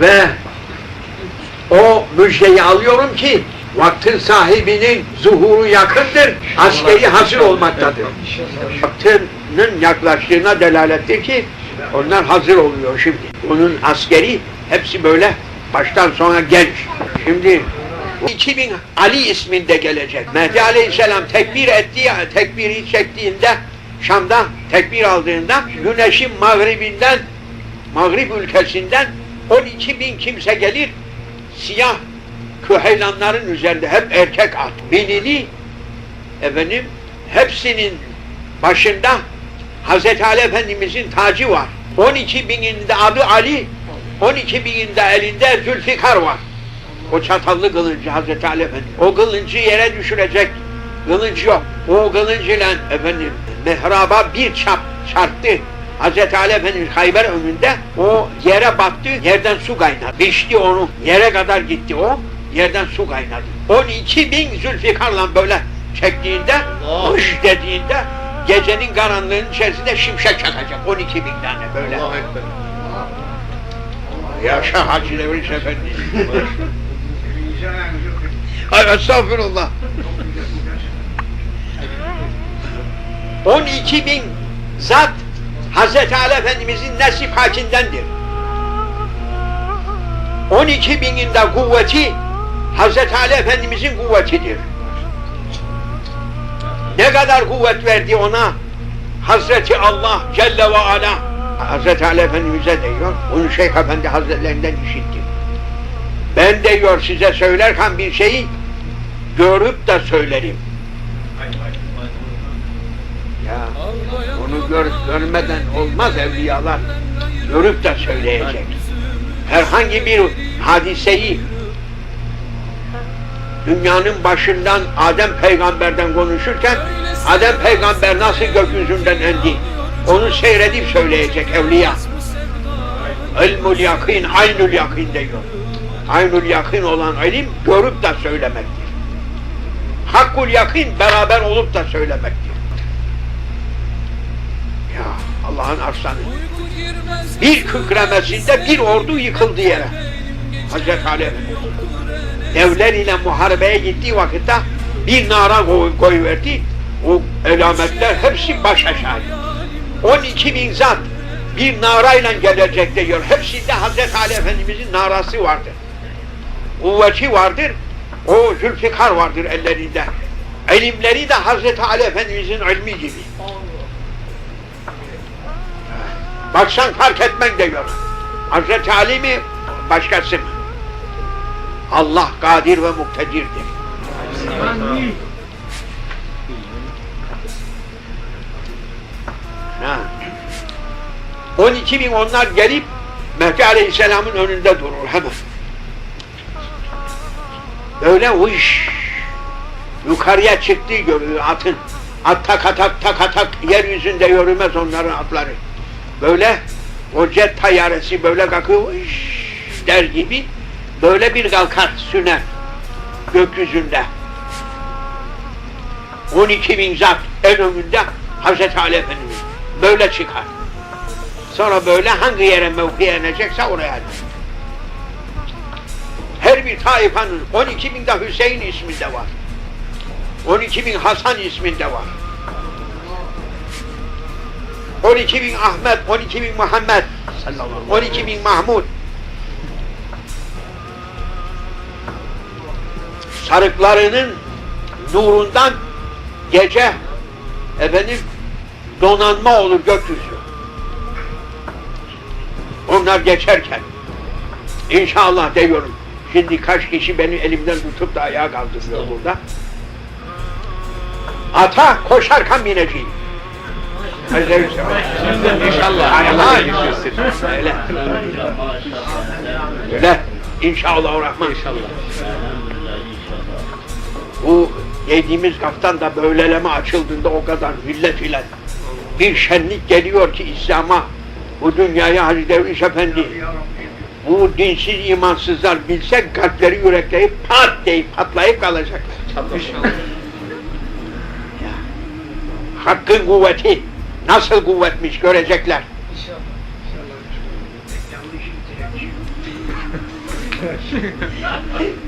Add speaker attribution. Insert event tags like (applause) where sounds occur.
Speaker 1: Ve o müjdeyi alıyorum ki vaktin sahibinin zuhuru yakındır, askeri hazır olmaktadır. Vaktinin yaklaştığına delalettir ki onlar hazır oluyor şimdi. Onun askeri hepsi böyle baştan sona genç. Şimdi 2000 Ali isminde gelecek. Mehdi Aleyhisselam tekbir ettiği, tekbiri çektiğinde Şam'da tekbir aldığında güneşin mağribinden Mağrib ülkesinden 12 bin kimse gelir siyah küheylanların üzerinde hep erkek at binili efendim hepsinin başında Hazreti Ali Efendimizin tacı var. 12 bininde adı Ali, 12 bininde elinde Zülfikar var. O çatallı kılıncı Hazreti Ali Efendimiz. O kılıncı yere düşürecek kılıncı yok. O kılıncıyla efendim mehraba bir çap çarptı. Hazreti Ali Efendimiz Hayber önünde o yere battı, yerden su kaynadı. Biçti onu, yere kadar gitti o, yerden su kaynadı. 12 bin Zülfikar'la böyle çektiğinde,
Speaker 2: Allah.
Speaker 1: hış dediğinde gecenin karanlığının içerisinde şimşek çakacak. 12 bin tane böyle.
Speaker 2: Ekber.
Speaker 1: Yaşa Hacı Devriş Efendi. (laughs) Ay estağfurullah. 12 bin zat Hazreti Ali Efendimizin nesip hakindendir. 12 bininde kuvveti Hazreti Ali Efendimizin kuvvetidir. Ne kadar kuvvet verdi ona Hazreti Allah Celle ve Ala Hazreti Ali Efendimiz'e diyor. Bunu Şeyh Efendi Hazretlerinden işittim. Ben diyor size söylerken bir şeyi görüp de söylerim. Ya onu gör, görmeden olmaz evliyalar. Görüp de söyleyecek. Herhangi bir hadiseyi dünyanın başından Adem peygamberden konuşurken Adem peygamber nasıl gökyüzünden indi onu seyredip söyleyecek evliya. İlmul yakin, aynul yakin diyor. Aynul yakin olan ilim görüp de söylemektir. Hakkul yakin beraber olup da söylemektir. Ya Allah'ın arslanı. Bir kükremesinde bir ordu yıkıldı yere. Hazreti Ali. Devler ile muharebeye gittiği vakitte bir nara koy, koyuverdi. O elametler hepsi baş aşağı. 12 bin zat bir narayla gelecek diyor. Hepsinde Hazreti Ali Efendimizin narası vardır. Kuvveti vardır. O Zülfikar vardır ellerinde. Elimleri de Hazreti Ali Efendimizin ilmi gibi. Baksan fark etmen diyor. Hazreti Ali mi başkası mı? Allah kadir ve muktedirdir. Ha. 12 bin onlar gelip Mehdi Aleyhisselam'ın önünde durur hemen. Böyle o iş yukarıya çıktığı görüyor atın. At tak atak tak atak yeryüzünde yürümez onların atları. Böyle o jet tayyaresi böyle kalkıyor der gibi böyle bir kalkar süner gökyüzünde. 12 bin zat en önünde Hazreti Ali Efendimiz böyle çıkar. Sonra böyle hangi yere mevkiye inecekse oraya iner. Her bir taifanın 12 bin de Hüseyin isminde var. 12 bin Hasan isminde var. 12 bin Ahmet, 12 bin Muhammed, 12 bin Mahmud. Sarıklarının nurundan gece efendim donanma olur gökyüzü. Onlar geçerken inşallah diyorum. Şimdi kaç kişi beni elimden tutup da ayağa kaldırıyor burada. Ata koşarken bineceğim. Öyle
Speaker 2: İnşallah.
Speaker 1: Allah
Speaker 2: Allah
Speaker 1: yetiştirsin. Öyle. Öyle. İnşallah Rahman.
Speaker 2: İnşallah.
Speaker 1: Bu yediğimiz kaftan da böyleleme açıldığında o kadar millet ile bir şenlik geliyor ki İslam'a bu dünyaya Hacı Devriş Efendi bu dinsiz imansızlar bilse kalpleri yürekleyip pat deyip patlayıp kalacaklar. Hakkın kuvveti nasıl kuvvetmiş görecekler. (laughs)